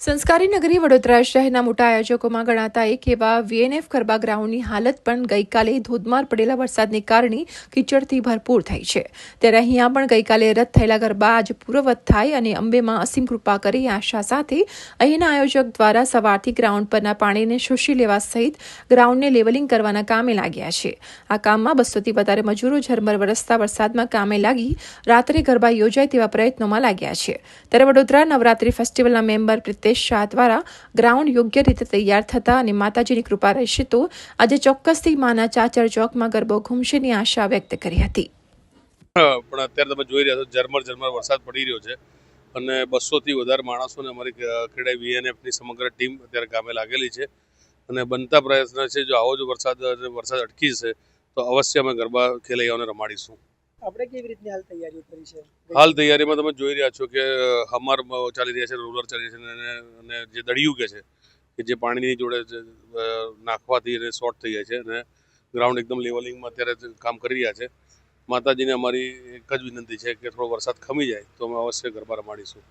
સંસ્કારી નગરી વડોદરા શહેરના મોટા આયોજકોમાં ગણાતા એક એવા વીએનએફ ગરબા ગ્રાઉન્ડની હાલત પણ ગઈકાલે ધોધમાર પડેલા વરસાદને કારણે કીચડથી ભરપૂર થઈ છે. ત્યારે અહીંયા પણ ગઈકાલે રદ થયેલા ગરબા આજે પૂર્વવત થાય અને અંબેમાં અસીમ કૃપા કરી આશા સાથે અહીંના આયોજક દ્વારા સવારથી ગ્રાઉન્ડ પરના પાણીને શોષી લેવા સહિત ગ્રાઉન્ડને લેવલિંગ કરવાના કામે લાગ્યા છે. આ કામમાં બસોથી વધારે મજૂરો ઝરમર વરસતા વરસાદમાં કામે લાગી રાત્રે ગરબા યોજાય તેવા પ્રયત્નોમાં લાગ્યા છે. ત્યારે વડોદરા નવરાત્રી ફેસ્ટિવલના મેમ્બર પ્રિતેશ શાહ દ્વારા ગ્રાઉન્ડ યોગ્ય રીતે તૈયાર થતા અને માતાજીની કૃપા રહેશે તો આજે ચોક્કસથી માના ચાચર ચોકમાં ગરબો ઘૂમશેની આશા વ્યક્ત કરી હતી. પણ અત્યારે તમે જોઈ રહ્યા છો, ઝરમર ઝરમર વરસાદ પડી રહ્યો છે અને બસોથી વધારે માણસોને અમારી ક્રીડા વીએનએફની સમગ્ર ટીમ અત્યારે કામે લાગેલી છે અને બનતા પ્રયત્ન છે, જો આવો જો વરસાદ વરસાદ અટકી જશે તો અવશ્ય અમે ગરબા ખેલૈયાઓને રમાડીશું. આપણે કેવી રીતની હાલ તૈયારીઓ કરી છે? હાલ તૈયારીમાં તમે જોઈ રહ્યા છો કે હમાર ચાલી રહ્યા છે, રોલર ચાલી રહ્યા છે, અને જે દળિયું કે છે, કે જે પાણીની જોડે નાખવાથી એને શોર્ટ થઈ જાય છે, અને ગ્રાઉન્ડ એકદમ લેવલિંગમાં અત્યારે કામ કરી રહ્યા છે. માતાજીને અમારી એક જ વિનંતી છે કે થોડો વરસાદ ખમી જાય, તો અમે અવશ્ય ગરબા રમાડીશું.